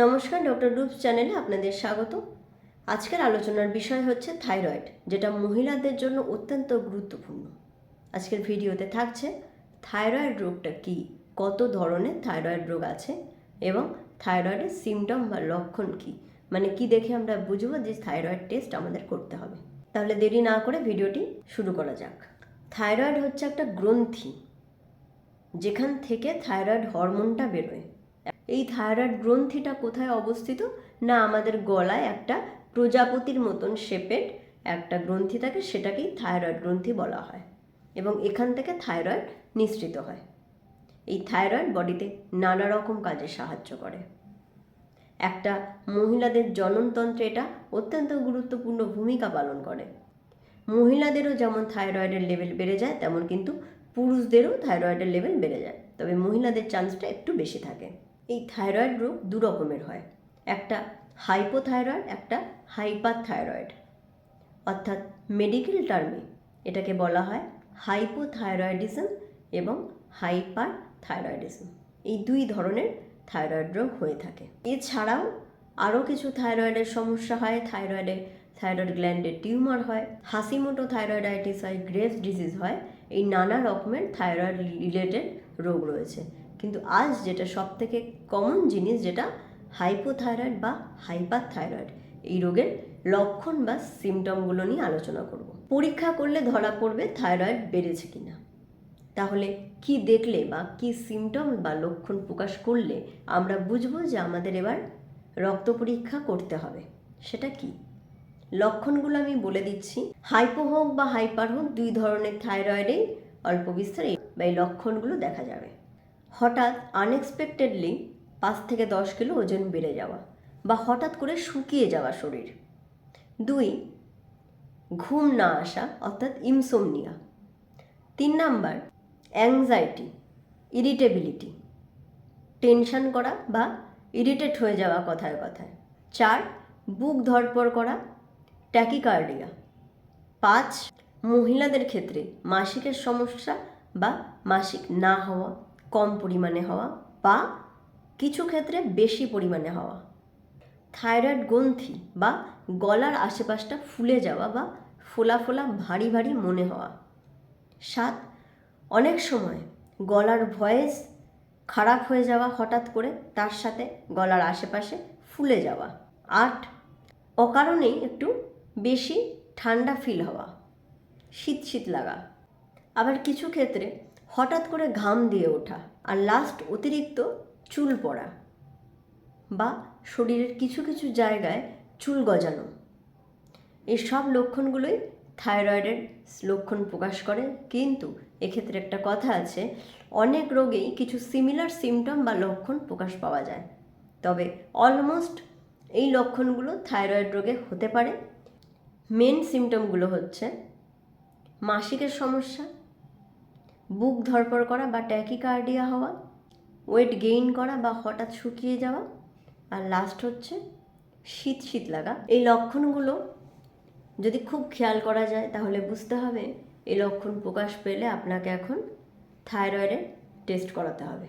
নমস্কার ডক্টর রূপস চ্যানেলে আপনাদের স্বাগত। আজকের আলোচনার বিষয় হচ্ছে থাইরয়েড, যেটা মহিলাদের জন্য অত্যন্ত গুরুত্বপূর্ণ। আজকের ভিডিওতে থাকছে থাইরয়েড রোগটা কি, কত ধরনের থাইরয়েড রোগ আছে, এবং থাইরয়েডের সিমটম বা লক্ষণ কি? মানে কি দেখে আমরা বুঝব যে থাইরয়েড টেস্ট আমাদের করতে হবে। তাহলে দেরি না করে ভিডিওটি শুরু করা যাক। থাইরয়েড হচ্ছে একটা গ্রন্থি, যেখান থেকে থাইরয়েড হরমোনটা বেরোয়। এই থাইরয়েড গ্রন্থিটা কোথায় অবস্থিত? না, আমাদের গলায় একটা প্রজাপতির মতন শেপের একটা গ্রন্থি থাকে, সেটাকেই থাইরয়েড গ্রন্থি বলা হয় এবং এখান থেকে থাইরয়েড নিঃসৃত হয়। এই থাইরয়েড বডিতে নানা রকম কাজে সাহায্য করে। একটা মহিলাদের জননতন্ত্রে এটা অত্যন্ত গুরুত্বপূর্ণ ভূমিকা পালন করে। মহিলাদেরও যেমন থাইরয়েডের লেভেল বেড়ে যায়, তেমন কিন্তু পুরুষদেরও থাইরয়েডের লেভেল বেড়ে যায়। তবে মহিলাদের চান্সটা একটু বেশি থাকে। এই থাইরয়েড রোগ দু রকমের হয়। একটা হাইপোথাইরয়েড একটা হাইপার থাইরয়েড অর্থাৎ মেডিকেল টার্মে এটাকে বলা হয় হাইপোথাইরয়েডিজম এবং হাইপার থাইরয়েডিজম এই দুই ধরনের থাইরয়েড রোগ হয়ে থাকে। এছাড়াও আরও কিছু থাইরয়েডের সমস্যা হয়। থাইরয়েডে থাইরয়েড গ্ল্যান্ডে টিউমার হয়। হাসিমোটো থাইরয়েডাইটিস হয় গ্রেভস ডিজিজ হয়। এই নানা রকমের থাইরয়েড রিলেটেড রোগ রয়েছে। কিন্তু আজ যেটা সব থেকে কমন জিনিস যেটা হাইপোথাইরয়েড বা হাইপার থাইরয়েড এই রোগের লক্ষণ বা সিমটমগুলো নিয়ে আলোচনা করব। পরীক্ষা করলে ধরা পড়বে থাইরয়েড বেড়েছে কিনা। তাহলে কি দেখলে বা কি সিমটম বা লক্ষণ প্রকাশ করলে আমরা বুঝব যে আমাদের এবার রক্ত পরীক্ষা করতে হবে। সেটা কি? লক্ষণগুলো আমি বলে দিচ্ছি। হাইপো হোক বা হাইপার হোক দুই ধরনের থাইরয়েডেই অল্প বিস্তারে বা এই লক্ষণগুলো দেখা যাবে। হঠাৎ আনএক্সপেক্টেডলি পাঁচ থেকে দশ কিলো ওজন বেড়ে যাওয়া বা হঠাৎ করে শুকিয়ে যাওয়া শরীর। দুই, ঘুম না আসা, অর্থাৎ ইমসোমনিয়া তিন নাম্বার অ্যাংজাইটি ইরিটেবিলিটি টেনশন করা বা ইরিটেট হয়ে যাওয়া কথায় কথায়। চার, বুক ধরপড় করা ট্যাকিকার্ডিয়া পাঁচ, মহিলাদের ক্ষেত্রে মাসিকের সমস্যা বা মাসিক না হওয়া। কম পরিমাণে হওয়া বা কিছু ক্ষেত্রে বেশি পরিমাণে হওয়া। থাইরয়েড গ্রন্থি বা গলার আশেপাশটা ফুলে যাওয়া বা ফোলা ফোলা ভারী ভারী মনে হওয়া। সাত, অনেক সময় গলার ভয়েস খারাপ হয়ে যাওয়া হঠাৎ করে তার সাথে গলার আশেপাশে ফুলে যাওয়া। আট, অকারণেই একটু বেশি ঠান্ডা ফিল হওয়া। শীত শীত লাগা। আবার কিছু ক্ষেত্রে হঠাৎ করে ঘাম দিয়ে ওঠা আর লাস্ট অতিরিক্ত চুল পড়া বা শরীরের কিছু কিছু জায়গায় চুল গজানো। এই সব লক্ষণগুলোই থাইরয়েডের লক্ষণ প্রকাশ করে। কিন্তু এক্ষেত্রে একটা কথা আছে, অনেক রোগেই কিছু সিমিলার সিমটম বা লক্ষণ প্রকাশ পাওয়া যায়। তবে অলমোস্ট এই লক্ষণগুলো থাইরয়েড রোগে হতে পারে। মেন সিমটমগুলো হচ্ছে মাসিকের সমস্যা বুক ধরপড় করা বা ট্যাকিকার্ডিয়া হওয়া, ওয়েট গেইন করা বা হঠাৎ শুকিয়ে যাওয়া, আর লাস্ট হচ্ছে শীত শীত লাগা। এই লক্ষণগুলো যদি খুব খেয়াল করা যায়, তাহলে বুঝতে হবে এই লক্ষণ প্রকাশ পেলে আপনাকে এখন থাইরয়েডের টেস্ট করাতে হবে।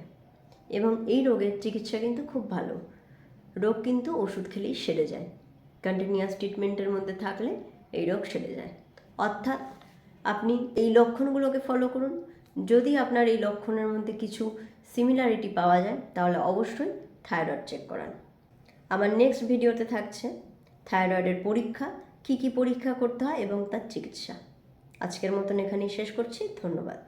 এবং এই রোগের চিকিৎসা কিন্তু খুব ভালো। রোগ কিন্তু ওষুধ খেলেই সেরে যায়। কন্টিনিউয়াস ট্রিটমেন্টের মধ্যে থাকলে এই রোগ সেরে যায়। অর্থাৎ আপনি এই লক্ষণগুলোকে ফলো করুন। যদি আপনার এই লক্ষণের মধ্যে কিছু সিমিলারিটি পাওয়া যায়, তাহলে অবশ্যই থাইরয়েড চেক করান। আমার নেক্সট ভিডিওতে থাকছে থাইরয়েডের পরীক্ষা, কি কি পরীক্ষা করতে হয় এবং তার চিকিৎসা। আজকের মতন এখানেই শেষ করছি, ধন্যবাদ।